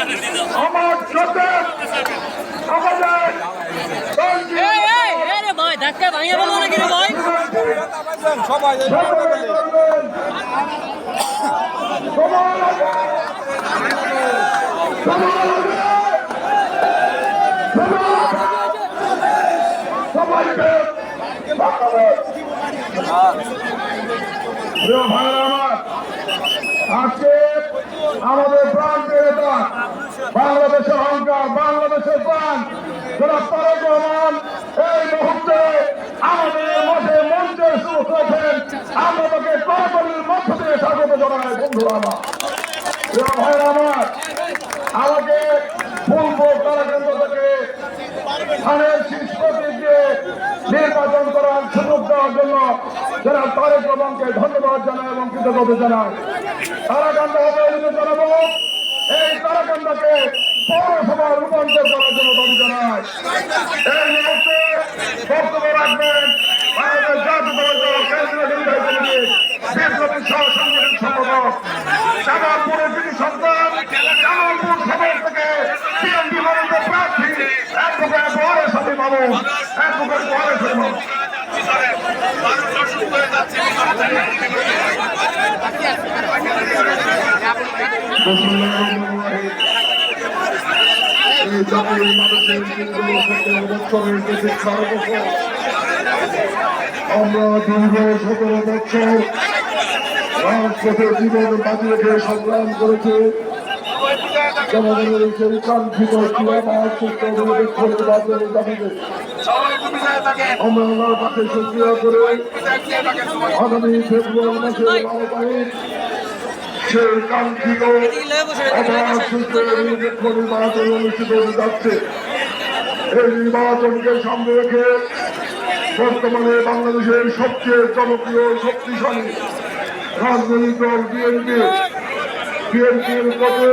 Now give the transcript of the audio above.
আমার সাথে আমাদের এই এই এই রে ভাই ধাক্কা ভাঙিয়ে বলব নাকি রে ভাই? সবাই আজকে আমাদের প্রাণ বাংলাদেশের অহংকার, বাংলাদেশের প্রাণ যারা তারেক রহমান এই মুহূর্তে আমাদের মাঝে মঞ্চে শুরু করেছেন, আমরা তাকে কড়াকড়ির মধ্য দিয়ে স্বাগত জানাই, বন্ধুরা আমার। থেকে শীর্ষ দিকে নির্বাচন করার সুযোগ দেওয়ার জন্য যারা তারেক রহমানকে ধন্যবাদ জানায় এবং কৃতজ্ঞতা জানায় তারাকান্দা হবে এই তারাকান্দাকে পৌরসভার রূপান্তর করার জন্য দাবি জানায়। এই মুহূর্তে বক্তব্য রাখবেন বাংলাদেশ জাতীয় বিপ্লবী সহ সাংগঠনিক সম্পাদক জামালপুরের যিনি সন্তান জামালপুর সদর থেকে বিএনপি মনোনীত প্রার্থী অ্যাডভোকেট বহারের সাথে মামু অ্যাডভোকেট বহারের সাথে মামু জাতির মানুষের আমরা দীর্ঘ সতেরো বছর রাজপথে জীবন বাজি সংগ্রাম করেছে জনগণের সেই কাঙ্ক্ষিত আমরা আল্লাহর কাছে সক্রিয় করে আগামী ফেব্রুয়ারি তারিখ এই নির্বাচনকে সামনে রেখে বর্তমানে বাংলাদেশের সবচেয়ে জনপ্রিয় শক্তিশালী রাজনৈতিক দল বিএনপি। বিএনপির পথে